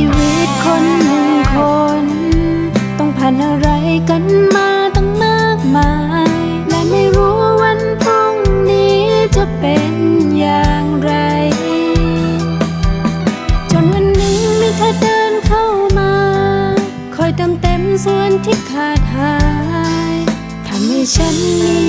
ีวิตคนหนึ่งคน ต้องผ่านอะไรกันมาตั้งมากมาย และไม่รู้วันพรุ่งนี้จะเป็นอย่างไร จนวันหนึ่งมีเธอเดินเข้ามา คอยเติมเต็มส่วนที่ขาดหายทำให้ฉันมี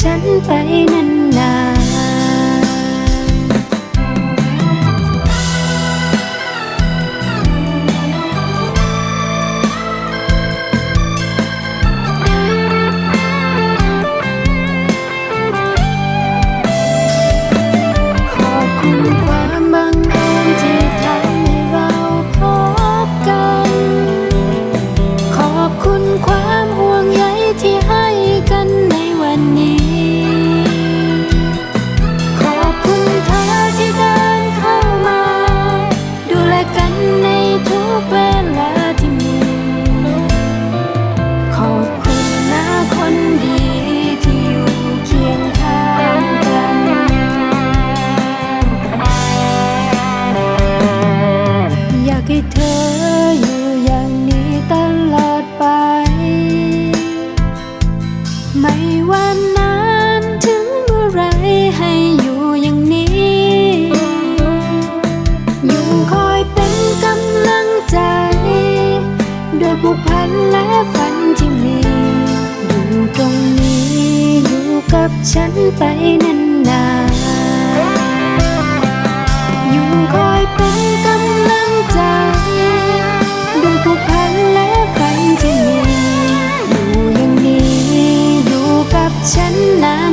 ฉันไปนั้น ให้อยู่อย่างนี้ อยู่คอยเป็นกำลังใจ โดยผูกพันและฝันที่มี อยู่ตรงนี้ อยู่กับฉันไปนานๆอยู่คอยเป็นกำลังใจ โดยผูกพันและฝันที่มี อยู่อย่างนี้ อยู่กับฉันนาน